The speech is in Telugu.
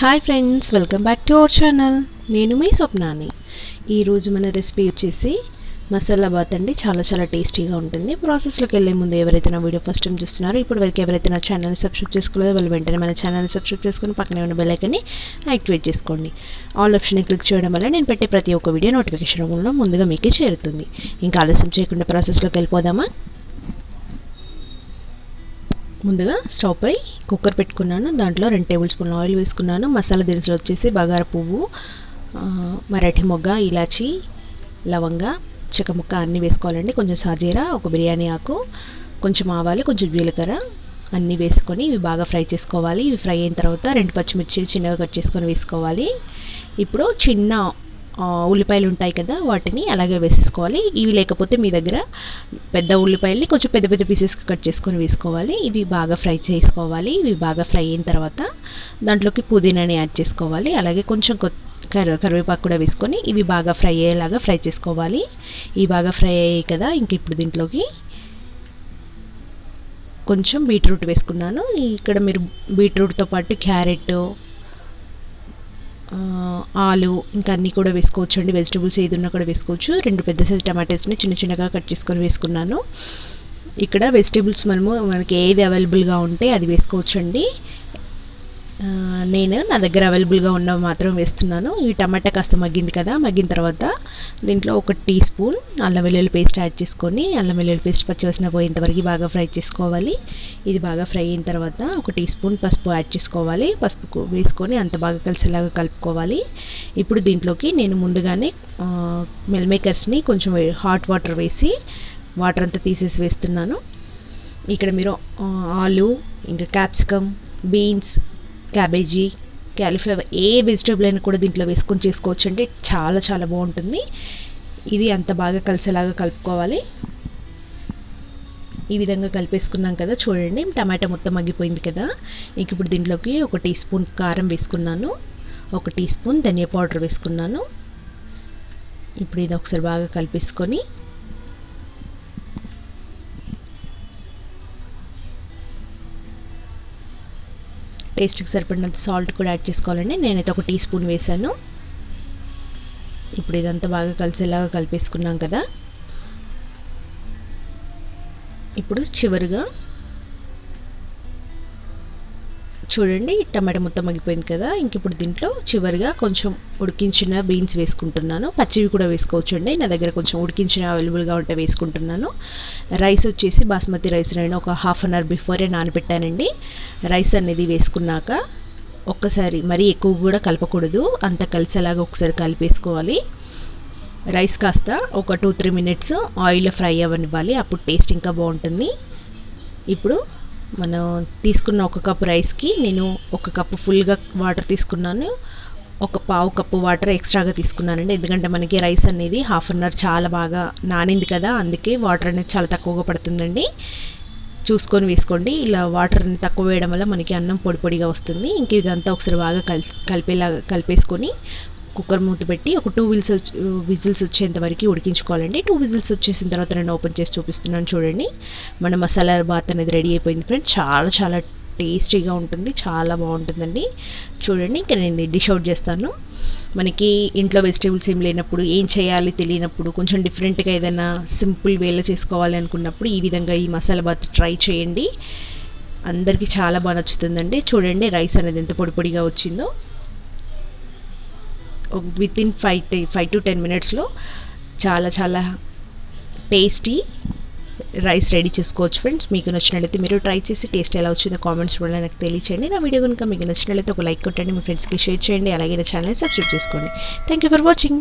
Hi friends welcome back to our channel నేను మీ స్వప్నాని. ఈరోజు మన రెసిపీ వచ్చేసి మసాలా బాత్ అండి. చాలా చాలా టేస్టీగా ఉంటుంది. ప్రాసెస్లోకి వెళ్ళే ముందు ఎవరైతే నా వీడియో ఫస్ట్ టైం చూస్తున్నారో ఇప్పుడు వరకు ఎవరైతే నా ఛానల్ని సబ్స్క్రైబ్ చేసుకోలేదో వాళ్ళు వెంటనే మన ఛానల్ని సబ్స్క్రైబ్ చేసుకొని పక్కనే ఉన్న బెల్లైకని యాక్టివేట్ చేసుకోండి. ఆల్ ఆప్షన్ని క్లిక్ చేయడం వల్ల నేను పెట్టే ప్రతి ఒక్క వీడియో నోటిఫికేషన్ రూమ్లో ముందుగా మీకు చేరుతుంది. ఇంకా ఆలస్యం చేయకుండా ప్రాసెస్లోకి వెళ్ళిపోదామా? ముందుగా స్టవ్ పై కుక్కర్ పెట్టుకున్నాను. దాంట్లో రెండు టేబుల్ స్పూన్ ఆయిల్ వేసుకున్నాను. మసాలా దినుసులు వచ్చేసి బగార పువ్వు మరాఠీ మొగ్గ ఇలాచి లవంగ చెక్క ముక్క అన్నీ వేసుకోవాలండి. కొంచెం సాజీరా ఒక బిర్యానీ ఆకు కొంచెం ఆవాలు కొంచెం జీలకర్ర అన్నీ వేసుకొని ఇవి బాగా ఫ్రై చేసుకోవాలి. ఇవి ఫ్రై అయిన తర్వాత రెండు పచ్చిమిర్చి చిన్నగా కట్ చేసుకొని వేసుకోవాలి. ఇప్పుడు చిన్న ఉల్లిపాయలు ఉంటాయి కదా వాటిని అలాగే వేసేసుకోవాలి. ఇవి లేకపోతే మీ దగ్గర పెద్ద ఉల్లిపాయల్ని కొంచెం పెద్ద పెద్ద పీసెస్కి కట్ చేసుకొని వేసుకోవాలి. ఇవి బాగా ఫ్రై చేసుకోవాలి. ఇవి బాగా ఫ్రై అయిన తర్వాత దాంట్లోకి పుదీనాని యాడ్ చేసుకోవాలి. అలాగే కొంచెం కర్ర కరివేపాకు కూడా వేసుకొని ఇవి బాగా ఫ్రై అయ్యేలాగా ఫ్రై చేసుకోవాలి. ఇవి బాగా ఫ్రై అయ్యాయి కదా ఇంక ఇప్పుడు దీంట్లోకి కొంచెం బీట్రూట్ వేసుకున్నాను. ఇక్కడ మీరు బీట్రూట్తో పాటు క్యారెట్ ఆలు ఇంకా అన్నీ కూడా వేసుకోవచ్చు అండి వెజిటబుల్స్ ఏది ఉన్నా కూడా వేసుకోవచ్చు. రెండు పెద్ద సైజ్ టమాటోస్ని చిన్న చిన్నగా కట్ చేసుకొని వేసుకున్నాను. ఇక్కడ వెజిటేబుల్స్ మనము మనకి ఏది అవైలబుల్గా ఉంటే అది వేసుకోవచ్చు అండి నేను నా దగ్గర అవైలబుల్గా ఉన్నవి మాత్రం వేస్తున్నాను. ఈ టమాటా కాస్త మగ్గింది కదా మగ్గిన తర్వాత దీంట్లో ఒక టీ స్పూన్ అల్లం వెల్లుల్లి పేస్ట్ యాడ్ చేసుకొని అల్లం వెల్లుల్లి పేస్ట్ పచ్చివసిన పోయేంతవరకు బాగా ఫ్రై చేసుకోవాలి. ఇది బాగా ఫ్రై అయిన తర్వాత ఒక టీ స్పూన్ పసుపు యాడ్ చేసుకోవాలి. పసుపు వేసుకొని అంత బాగా కలిసేలాగా కలుపుకోవాలి. ఇప్పుడు దీంట్లోకి నేను ముందుగానే మిల్ మేకర్స్ని కొంచెం హాట్ వాటర్ వేసి వాటర్ అంతా తీసేసి వేస్తున్నాను. ఇక్కడ మీరు ఆలు ఇంకా క్యాప్సికమ్ బీన్స్ క్యాబేజీ క్యాలీఫ్లవర్ ఏ వెజిటేబుల్ అయినా కూడా దీంట్లో వేసుకొని చేసుకోవచ్చు అంటే చాలా చాలా బాగుంటుంది. ఇది అంత బాగా కలిసేలాగా కలుపుకోవాలి. ఈ విధంగా కలిపేసుకున్నాం కదా చూడండి. టమాటా మొత్తం మగ్గిపోయింది కదా. ఇంక ఇప్పుడు దీంట్లోకి ఒక టీ స్పూన్ కారం వేసుకున్నాను. ఒక టీ స్పూన్ ధనియా పౌడర్ వేసుకున్నాను. ఇప్పుడు ఇది ఒకసారి బాగా కలిపేసుకొని టేస్ట్కి సరిపడినంత సాల్ట్ కూడా యాడ్ చేసుకోవాలండి. నేనైతే ఒక టీ స్పూన్ వేసాను ఇప్పుడు ఇదంతా బాగా కలిసేలాగా కలిపేసుకున్నాం కదా. ఇప్పుడు చివరిగా చూడండి టమాటా మొత్తం మగ్గిపోయింది కదా. ఇంక ఇప్పుడు దీంట్లో చివరిగా కొంచెం ఉడికించిన బీన్స్ వేసుకుంటున్నాను. పచ్చివి కూడా వేసుకోవచ్చు అండి నా దగ్గర కొంచెం ఉడికించిన అవైలబుల్గా ఉంటే వేసుకుంటున్నాను. రైస్ వచ్చేసి బాస్మతి రైస్ నేను ఒక హాఫ్ అన్ అవర్ బిఫోరే నానబెట్టానండి. రైస్ అనేది వేసుకున్నాక ఒక్కసారి మరీ ఎక్కువ కూడా కలపకూడదు. అంత కలిసేలాగా ఒకసారి కలిపేసుకోవాలి. రైస్ కాస్త ఒక టూ త్రీ మినిట్స్ ఆయిల్లో ఫ్రై అవ్వనివ్వాలి. అప్పుడు టేస్ట్ ఇంకా బాగుంటుంది. ఇప్పుడు మనం తీసుకున్న ఒక కప్పు రైస్కి నేను ఒక కప్పు ఫుల్గా వాటర్ తీసుకున్నాను. ఒక పావు కప్పు వాటర్ ఎక్స్ట్రాగా తీసుకున్నానండి. ఎందుకంటే మనకి రైస్ అనేది హాఫ్ అన్ అవర్ చాలా బాగా నానింది కదా అందుకే వాటర్ అనేది చాలా తక్కువగా పడుతుందండి. చూసుకొని వేసుకోండి. ఇలా వాటర్ని తక్కువ వేయడం వల్ల మనకి అన్నం పొడి పొడిగా వస్తుంది. ఇంక ఇదంతా ఒకసారి బాగా కలిసి కలిపేలాగా కలిపేసుకొని కుక్కర్ మూత పెట్టి ఒక టూ విజిల్స్ విజిల్స్ వచ్చేంత వరకు ఉడికించుకోవాలండి. టూ విజిల్స్ వచ్చేసిన తర్వాత నేను ఓపెన్ చేసి చూపిస్తున్నాను చూడండి. మన మసాలా బాత్ అనేది రెడీ అయిపోయింది ఫ్రెండ్స్. చాలా చాలా టేస్టీగా ఉంటుంది. చాలా బాగుంటుందండి. చూడండి ఇంకా నేను డిష్ అవుట్ చేస్తాను. మనకి ఇంట్లో వెజిటేబుల్స్ ఏం లేనప్పుడు ఏం చేయాలి తెలియనప్పుడు కొంచెం డిఫరెంట్గా ఏదైనా సింపుల్ వేలో చేసుకోవాలి అనుకున్నప్పుడు ఈ విధంగా ఈ మసాలా బాత్ ట్రై చేయండి. అందరికీ చాలా బాగా నచ్చుతుందండి. చూడండి రైస్ అనేది ఎంత పొడి పొడిగా వచ్చిందో. Within five five to ten మినిట్స్లో చాలా చాలా టేస్టీ రైస్ రెడీ చేసుకోవచ్చు ఫ్రెండ్స్ మీకు నచ్చినట్లయితే మీరు ట్రై చేసి టేస్ట్ ఎలా వచ్చిందో కామెంట్స్ కూడా నాకు తెలియచేయండి. నా వీడియో కనుక మీకు నచ్చినట్లయితే ఒక లైక్ కొట్టండి మీ ఫ్రెండ్స్కి షేర్ చేయండి. అలాగే నా ఛానల్ని సబ్స్క్రైబ్ చేసుకోండి. Thank you for watching